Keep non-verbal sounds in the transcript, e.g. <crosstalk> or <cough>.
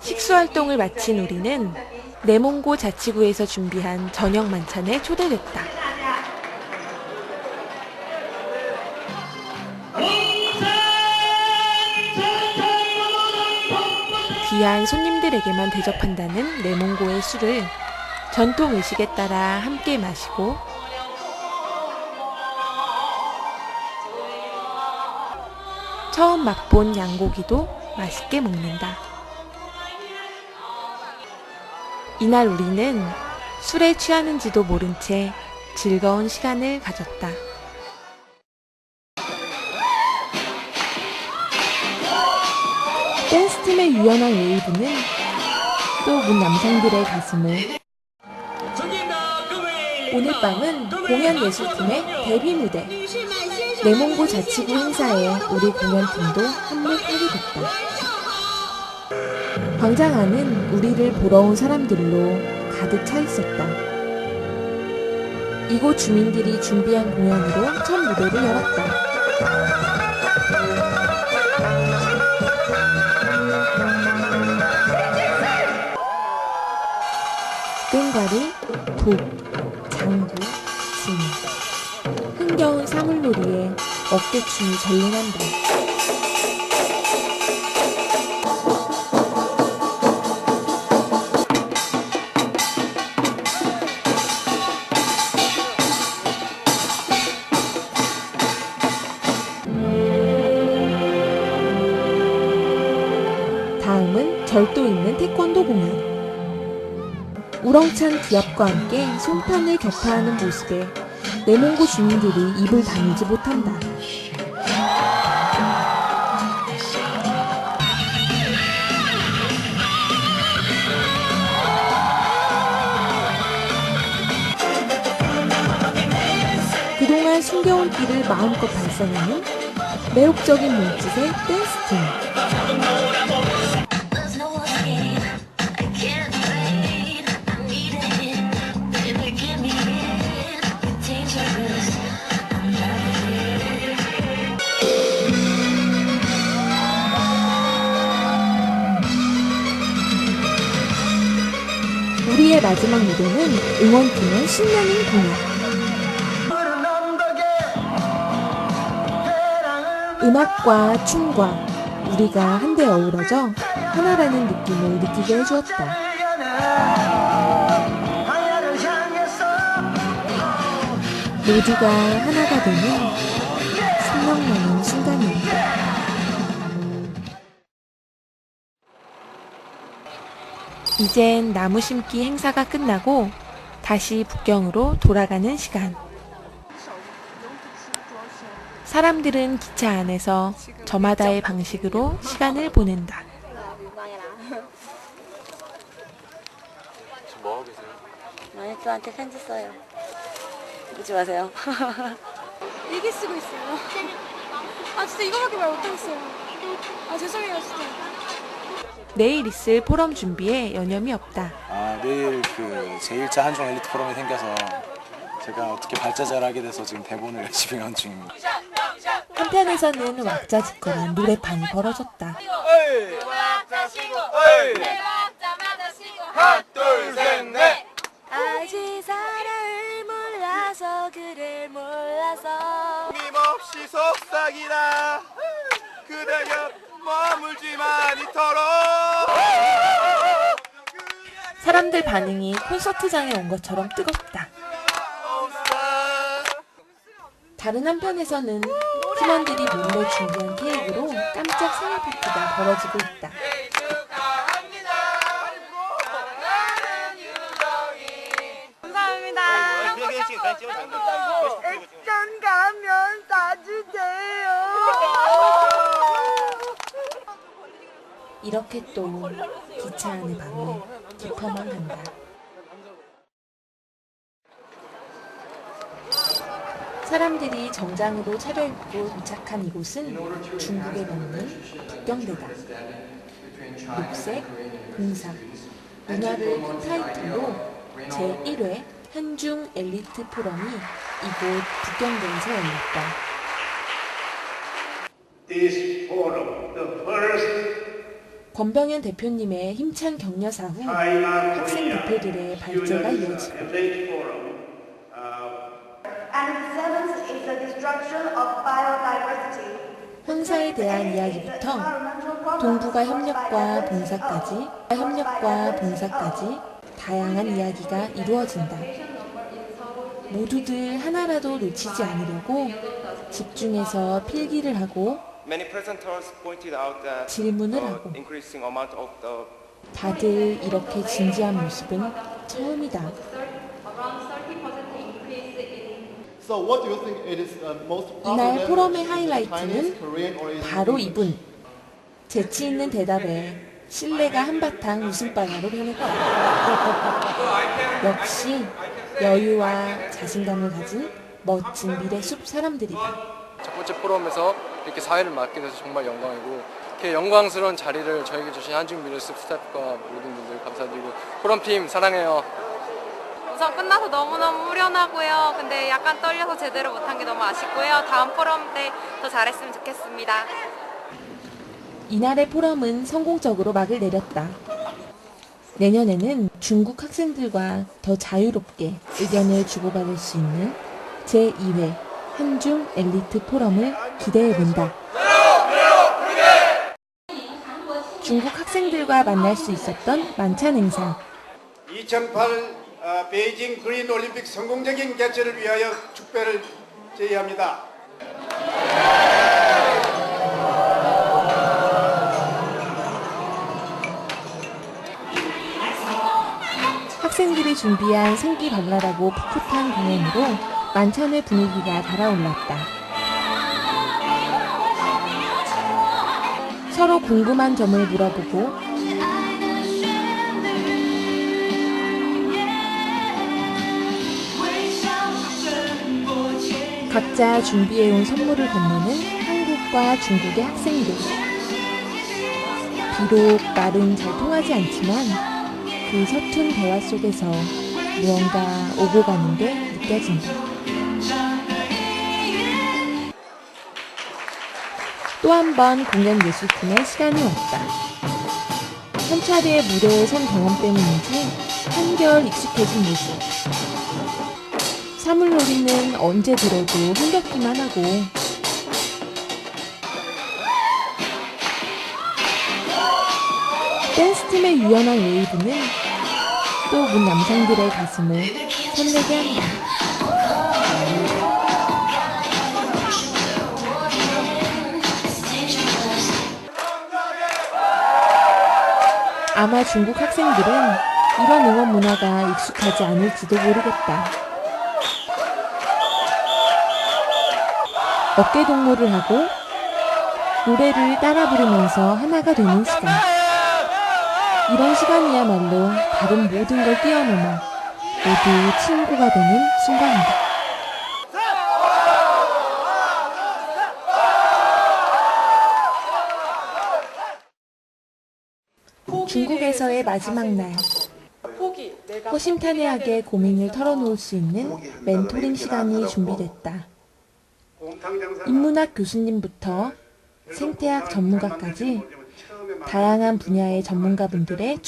식수활동을 마친 우리는 내몽고 자치구에서 준비한 저녁 만찬에 초대됐다. 귀한 손님들에게만 대접한다는 내몽고의 술을 전통 의식에 따라 함께 마시고 처음 맛본 양고기도 맛있게 먹는다. 이날 우리는 술에 취하는지도 모른 채 즐거운 시간을 가졌다. 댄스팀의 유연한 웨이브는 또 문 남성들의 가슴을 오늘 밤은 공연예술팀의 데뷔 무대 내몽고 자치구 행사에 우리 공연팀도 한몫하게 됐다. 광장 안은 우리를 보러 온 사람들로 가득 차 있었다. 이곳 주민들이 준비한 공연으로 첫 무대를 열었다. 땡과리, 독, 장구, 진. 흥겨운 사물놀이에 어깨춤이 전lin한다. 다음은 절도 있는 태권도 공연. 우렁찬 기합과 함께 손판을 격파하는 모습에 내몽고 주민들이 입을 다물지 못한다. 그동안 숨겨온 끼를 마음껏 발산하는 매혹적인 몸짓의 댄스 팀. 우리의 마지막 무대는 응원팀의 신나는 공연. 음악과 춤과 우리가 한데 어우러져 하나라는 느낌을 느끼게 해주었다. 모두가 하나가 되는 이젠 나무 심기 행사가 끝나고 다시 북경으로 돌아가는 시간. 사람들은 기차 안에서 저마다의 방식으로 시간을 보낸다. 지금 뭐 하고 계세요? 마니또한테 편지 써요. 웃지 마세요. <laughs> 일기 쓰고 있어요. 아 진짜 이거밖에 말 못하겠어요. 아 죄송해요 진짜. 내일 있을 포럼 준비에 여념이 없다. 아 내일 그 제1차 한중 엘리트 포럼이 생겨서 제가 어떻게 발자자를 하게 돼서 지금 대본을 <laughs> 열심히 연 중입니다 한편에서는 왁자지껄한 노래판이 벌어졌다. 아직 사랑을 몰라서 그를 몰라서 힘없이 속삭이다 그대 곁 머물지만 이토록 사람들 반응이 콘서트장에 온 것처럼 뜨겁다. 다른 한편에서는 팀원들이 몰래 준비한 케이크로 깜짝 생일 파티가 벌어지고 있다. 액션 가면 사주세요. 이렇게 또 기차 안의 밤을 깊어만 간다. 사람들이 정장으로 차려입고 도착한 이곳은 중국에 맞는 북경대다. 녹색, 공상, 문화를 큰 타이틀로 제1회 한중 엘리트 포럼이 이곳 북경대에서 열렸다. 권병현 대표님의 힘찬 격려사 후 학생 대표들의 발제가 이어지고 biodiversity. 혼사에 대한 이야기부터 동북아 협력과 봉사까지, 협력과 봉사까지 다양한 이야기가 이루어진다. 모두들 하나라도 놓치지 않으려고 집중해서 필기를 하고 Many presenters pointed out that 질문을 uh, 하고 increasing amount of the 다들 이렇게 진지한 모습은 처음이다. So what do you think it is uh, most 이날 popular 포럼의 하이라이트는 Chinese, Korean, or is it 바로? 이분. 재치 있는 대답에 신뢰가 한바탕 웃음바다로 변했다. 역시 여유와 자신감을 가진 멋진 미래 숲 사람들이다. 첫 번째 포럼에서 이렇게 사회를 맡게 돼서 정말 영광이고 이렇게 영광스러운 자리를 저에게 주신 한중 미래숲 스태프과 모든 분들 감사드리고 포럼팀 사랑해요. 우선 끝나서 너무너무 후련하고요. 근데 약간 떨려서 제대로 못한 게 너무 아쉽고요. 다음 포럼 때 더 잘했으면 좋겠습니다. 이날의 포럼은 성공적으로 막을 내렸다. 내년에는 중국 학생들과 더 자유롭게 의견을 주고받을 수 있는 제2회 한중 엘리트 포럼을 기대해 본다. 중국 학생들과 만날 수 있었던 만찬 행사. 2008 어, 베이징 그린 올림픽 성공적인 개최를 위하여 축배를 제의합니다. 학생들이 준비한 생기 발랄하고 풋풋한 공연으로 만찬의 분위기가 달아올랐다. 서로 궁금한 점을 물어보고 각자 준비해온 선물을 건네는 한국과 중국의 학생들. 비록 말은 잘 통하지 않지만 그 서툰 대화 속에서 무언가 오고 가는 게 느껴진다. 또 한 번 공연 예술팀의 시간이 왔다. 한 차례 무대에 선 경험 때문인지 한결 익숙해진 모습. 사물놀이는 언제 들어도 흥겹기만 하고 댄스팀의 유연한 웨이브는 또 문 남성들의 가슴을 설레게 한다. 아마 중국 학생들은 이런 응원 문화가 익숙하지 않을지도 모르겠다. 어깨 동무를 하고 노래를 따라 부르면서 하나가 되는 시간. 이런 시간이야말로 다른 모든 걸 뛰어넘어 모두 친구가 되는 순간이다. 중국에서의 마지막 날. 호심탄회하게 고민을 털어놓을 수 있는 멘토링 시간이 준비됐다. 인문학 교수님부터 생태학 전문가까지 다양한 분야의 전문가분들의